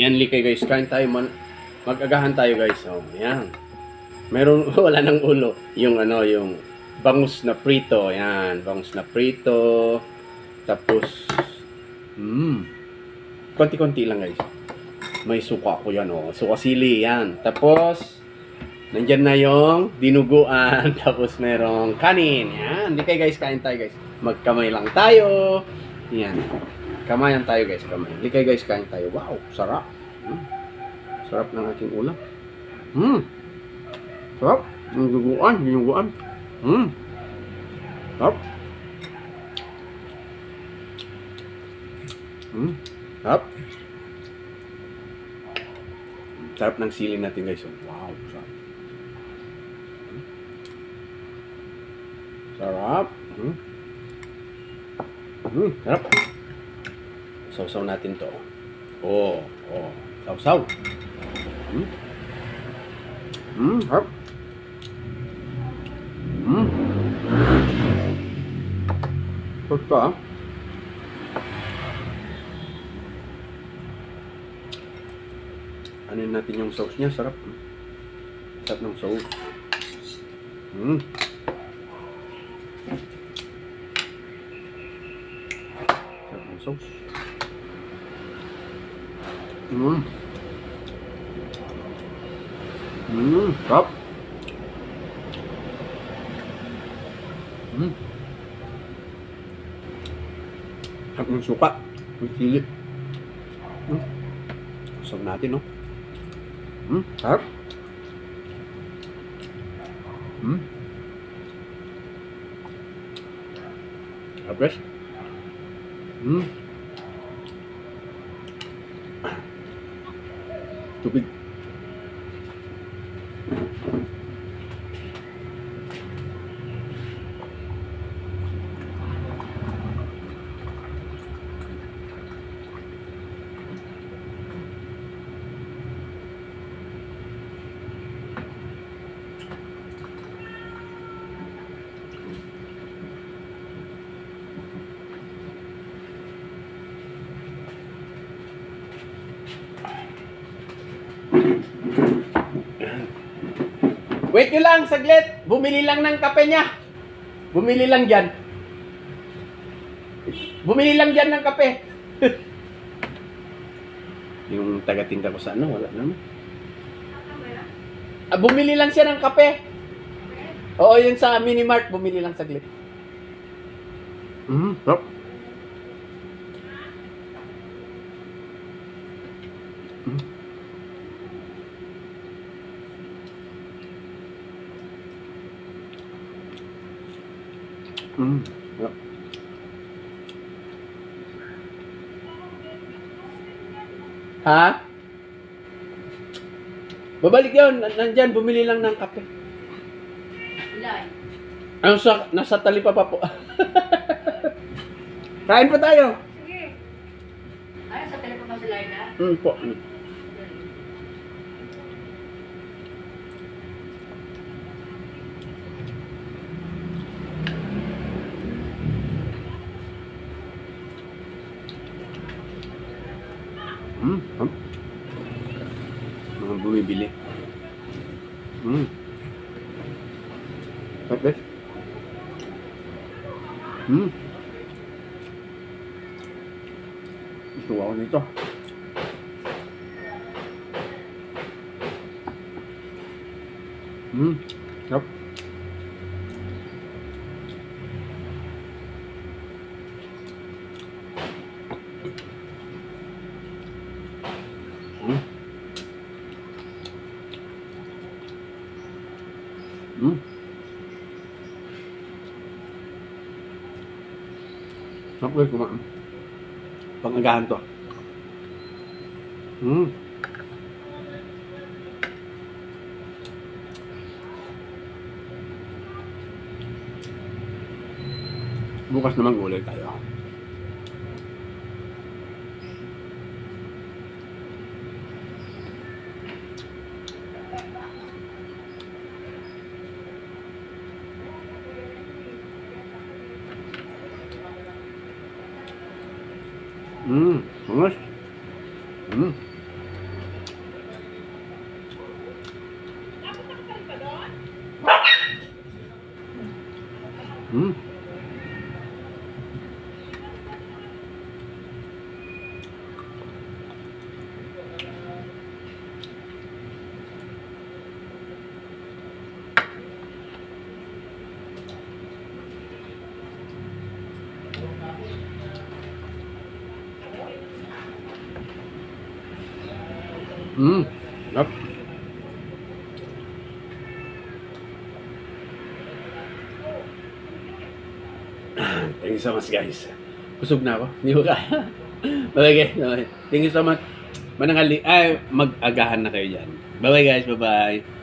Yan, likay guys. Kain tayo. Man Mag-agahan tayo guys. Oh, yan. Meron, wala ng ulo. Yung ano, yung bangus na prito. Yan, bangus na prito. Tapos, hmm. Konti-konti lang guys. May suka ko yan, oh. Suka sili, yan. Tapos, nandyan na yung dinuguan. Tapos, merong kanin. Yan. Di kayo guys, kain tayo guys. Magkamay lang tayo. Yan. Kamayan tayo guys, kamay. Likay guys, kain tayo. Wow, sarap. Hmm. Sarap ng aking ulam. Hmm. Sarap. Yung duguan, dinuguan. Hmm. Sarap. Hmm. Sarap. Sarap ng sili natin guys. Wow, sarap. Hmm. Sarap. Hmm. Hmm, sarap. Sausaw natin to. Oh, oh. Sausaw. Hmm. Hmm, sarap. Hmm. Ka, ah. Ano natin yung sauce niya? Sarap. Sarap ng sauce. Hmm. Sarap ng sauce. Mm. Mm, sarap. Mm. Sarap ng suka. May sili. Mm. Sarap natin, no? Mm, sarap. Mm. Sarap, guys. Mm. 就被 Wait nyo lang, saglit. Bumili lang ng kape niya. Bumili lang dyan. Bumili lang dyan ng kape. Yung taga-tinda ko sa ano, wala naman. Ah, bumili lang siya ng kape. Oo, yun sa mini-mart, bumili lang saglit. Mm, sarap. Mm. Mm. Sarap. Ha? Babalik yun. Nan- Nandyan, bumili lang ng kape. Ilan? Ano sa, nasa talipa pa po. Kain po tayo. Sige. Ay, sa telepono mo si Laila? Mm, po. Mm. Mm, hmm. Mga bumibili. Mm. Sarap, Mm. Gusto ako nito. Mm. Sarap. Mm. Mm. Sarap guys kumain. Pangagahan to. Mm. Bukas naman gulay tayo. Mm, hummus. Mm. Mm. Hmm. Yep. Thank you so much guys. Busog na ako. Hindi ko kaya. Bye guys. Thank you so much. Manangali ay mag-agahan na kayo diyan. Bye bye guys. Bye bye.